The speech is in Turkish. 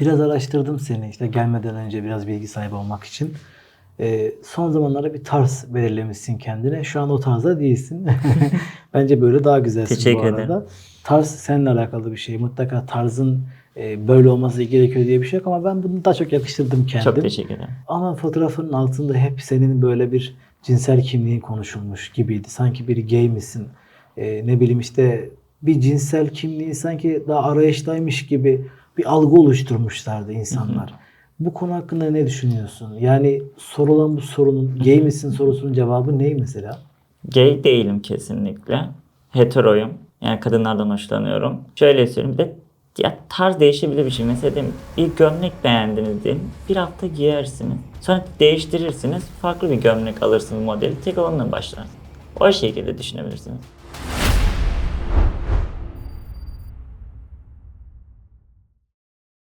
Biraz araştırdım seni işte gelmeden önce biraz bilgi sahibi olmak için. Ee, son zamanlarda bir tarz belirlemişsin kendine. Şu an o tarzda değilsin. Bence böyle daha güzelsin Teşekkür bu arada. ederim. Tarz seninle alakalı bir şey. Mutlaka tarzın e, böyle olması gerekiyor diye bir şey yok ama ben bunu daha çok yakıştırdım kendim. Çok teşekkür ederim. Ama fotoğrafının altında hep senin böyle bir cinsel kimliğin konuşulmuş gibiydi. Sanki bir gay misin? Ee, ne bileyim işte bir cinsel kimliği sanki daha arayıştaymış gibi bir algı oluşturmuşlardı insanlar. Bu konu hakkında ne düşünüyorsun? Yani sorulan bu sorunun gay misin sorusunun cevabı ne mesela? Gay değilim kesinlikle. Heteroyum. Yani kadınlardan hoşlanıyorum. Şöyle söyleyeyim bir de ya tarz değişebilir bir şey. Mesela diyelim, bir gömlek beğendiniz diyelim. Bir hafta giyersiniz. Sonra değiştirirsiniz. Farklı bir gömlek alırsınız modeli. Tek onunla başlarsınız. O şekilde düşünebilirsiniz.